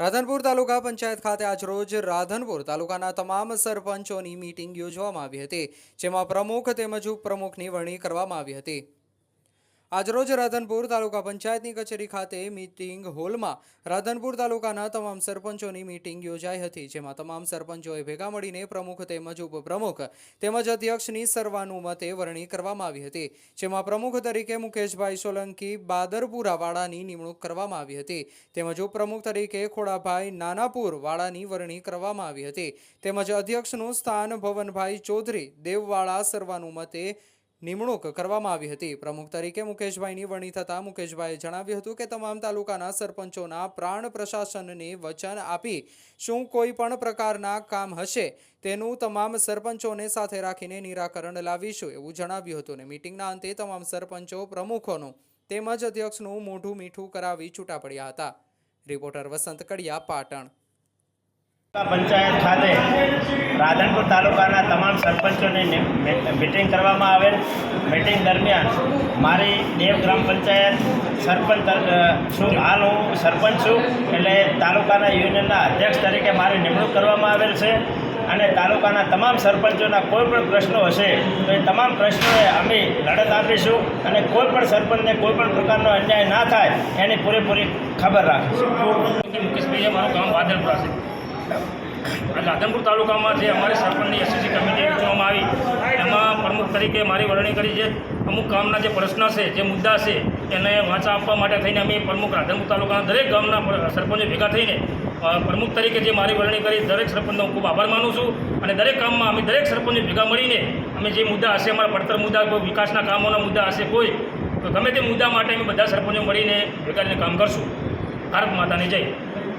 રાધનપુર તાલુકા પંચાયત ખાતે આજરોજ રાધનપુર તાલુકાના તમામ સરપંચોની મીટિંગ યોજવામાં આવી હતી, જેમાં પ્રમુખ તેમજ ઉપપ્રમુખની વરણી કરવામાં આવી હતી. આજરોજ રાધનપુર તાલુકા પંચાયતની કચેરી ખાતે મિટિંગ હોલમાં રાધનપુર તાલુકાના તમામ સરપંચોની મિટિંગ યોજાઈ હતી, જેમાં તમામ સરપંચોએ ભેગા મળીને પ્રમુખ તેમજ ઉપપ્રમુખ તેમજ અધ્યક્ષની સર્વાનુમતે વરણી કરવામાં આવી હતી, જેમાં પ્રમુખ તરીકે મુકેશભાઈ સોલંકી બાદરપુરા વાળાની નિમણૂક કરવામાં આવી હતી, તેમજ ઉપપ્રમુખ તરીકે ખોડાભાઈ નાનાપુર વાળાની વરણી કરવામાં આવી હતી, તેમજ અધ્યક્ષનું સ્થાન ભવનભાઈ ચૌધરી, દેવવાળા સર્વાનુમતે નિમણૂક કરવામાં આવી હતી. પ્રમુખ તરીકે મુકેશભાઈની વરણી થતાં મુકેશભાઈએ જણાવ્યું હતું કે તમામ તાલુકાના સરપંચોના પ્રાણ પ્રશાસનને વચન આપી શું કોઈ પણ પ્રકારના કામ હશે તેનું તમામ સરપંચોને સાથે રાખીને નિરાકરણ લાવીશું એવું જણાવ્યું હતું અને મિટિંગના અંતે તમામ સરપંચો પ્રમુખોનું તેમજ અધ્યક્ષનું મોઢું મીઠું કરાવી છૂટા પડ્યા હતા. રિપોર્ટર વસંત કડિયા, પાટણ. પંચાયત ખાતે રાધનપુર તાલુકાના તમામ સરપંચોની મિટિંગ કરવામાં આવેલ. મિટિંગ દરમિયાન મારી દેવ ગ્રામ પંચાયત સરપંચ છું. હાલ હું સરપંચ છું. એટલે તાલુકાના યુનિયનના અધ્યક્ષ તરીકે મારી નિમણૂક કરવામાં આવેલ છે. અને તાલુકાના તમામ સરપંચોના કોઈ પણ પ્રશ્નો હશે તો એ તમામ પ્રશ્નોએ અમે લડત આપીશું અને કોઈ પણ સરપંચને કોઈ પણ પ્રકારનો અન્યાય ના થાય એની પૂરેપૂરી ખબર રાખીશું. મુકેશભાઈ મારું ગામ વાદળપુરા છે. રાધનપુર તાલુકામાં જે અમારી સરપંચની એસએસસી કમિટી રચવામાં આવી, એમાં પ્રમુખ તરીકે મારી વરણી કરી છે. અમુક ગામના જે પ્રશ્ન છે, જે મુદ્દા છે, એને વાંચા આપવા માટે થઈને અમે પ્રમુખ રાધનપુર તાલુકાના દરેક ગામના સરપંચો ભેગા થઈને પ્રમુખ તરીકે જે મારી વરણી કરી, દરેક સરપંચનો હું ખૂબ આભાર માનું છું. અને દરેક કામમાં અમે દરેક સરપંચો ભેગા મળીને અમે જે મુદ્દા હશે, અમારા પડતર મુદ્દા, કોઈ વિકાસના કામોના મુદ્દા હશે, કોઈ, તો ગમે તે મુદ્દા માટે અમે બધા સરપંચો મળીને ભેગા કામ કરશું. ભારત માતાની જય.